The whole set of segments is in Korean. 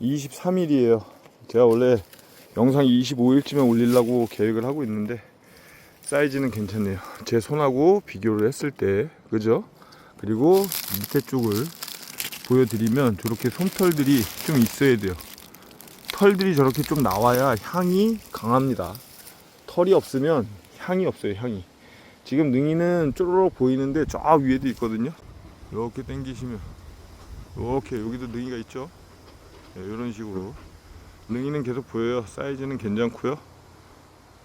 23일이에요. 제가 원래 영상 25일쯤에 올리려고 계획을 하고 있는데 사이즈는 괜찮네요. 제 손하고 비교를 했을 때 그죠? 그리고 밑에 쪽을 보여드리면 저렇게 솜털들이 좀 있어야 돼요. 털들이 저렇게 좀 나와야 향이 강합니다. 털이 없으면 향이 없어요, 향이. 지금 능이는 쪼로록 보이는데 저 위에도 있거든요. 이렇게 당기시면 이렇게 여기도 능이가 있죠. 이런 식으로 능이는 계속 보여요. 사이즈는 괜찮고요.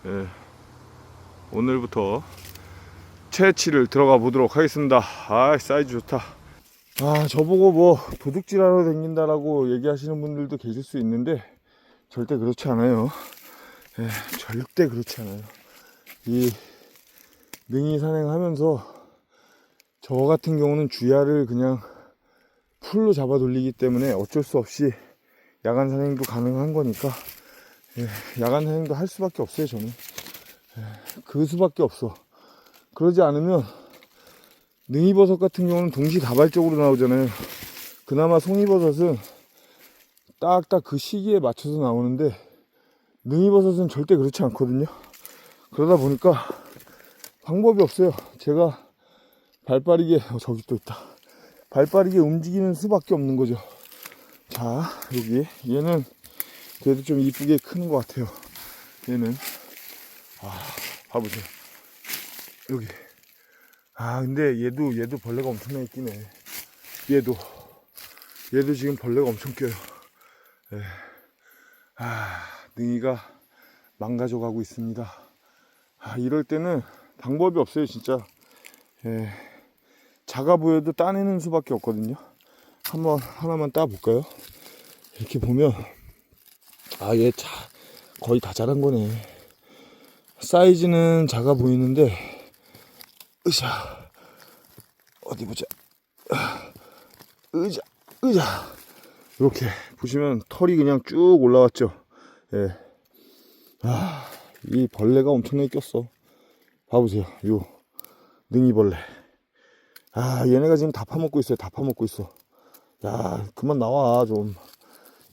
예, 오늘부터 채취를 들어가 보도록 하겠습니다. 아 사이즈 좋다. 아 저보고 뭐 도둑질하러 다닌다라고 얘기하시는 분들도 계실 수 있는데 절대 그렇지 않아요. 예, 절대 그렇지 않아요. 이 능이 산행하면서 저 같은 경우는 주야를 그냥 풀로 잡아 돌리기 때문에 어쩔 수 없이 야간 산행도 가능한 거니까 예, 야간 산행도 할 수밖에 없어요 저는. 예, 그 수밖에 없어. 그러지 않으면 능이버섯 같은 경우는 동시다발적으로 나오잖아요. 그나마 송이버섯은 딱딱 그 시기에 맞춰서 나오는데 능이버섯은 절대 그렇지 않거든요. 그러다 보니까 방법이 없어요. 제가 발 빠르게 어, 저기 또 있다. 발 빠르게 움직이는 수밖에 없는 거죠 자 여기. 얘는 그래도 좀 이쁘게 크는 것 같아요. 얘는. 아 봐보세요. 여기. 아 근데 얘도 얘도 벌레가 엄청나게 끼네. 얘도. 얘도 지금 벌레가 엄청 껴요. 예. 아 능이가 망가져 가고 있습니다. 아 이럴 때는 방법이 없어요 진짜. 예. 작아 보여도 따내는 수밖에 없거든요 한번 하나만 따 볼까요? 이렇게 보면 아 얘 거의 다 자란 거네. 사이즈는 작아 보이는데 으쌰 어디 보자. 으자 으자 이렇게 보시면 털이 그냥 쭉 올라왔죠. 예. 아, 이 벌레가 엄청나게 꼈어. 봐보세요. 요 능이벌레. 아 얘네가 지금 다 파먹고 있어요. 다 파먹고 있어 야 그만 나와 좀.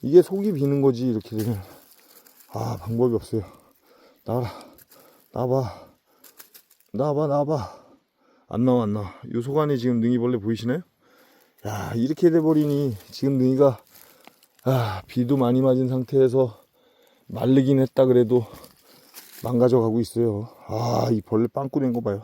이게 속이 비는 거지 이렇게 되면. 아 방법이 없어요. 나와라. 나와봐. 나와봐 나와봐. 안 나와 안 나와. 요 속 안에 지금 능이벌레 보이시나요? 야 이렇게 돼버리니 지금 능이가 아 비도 많이 맞은 상태에서 마르긴 했다 그래도 망가져 가고 있어요. 아 이 벌레 빵꾸 낸 거 봐요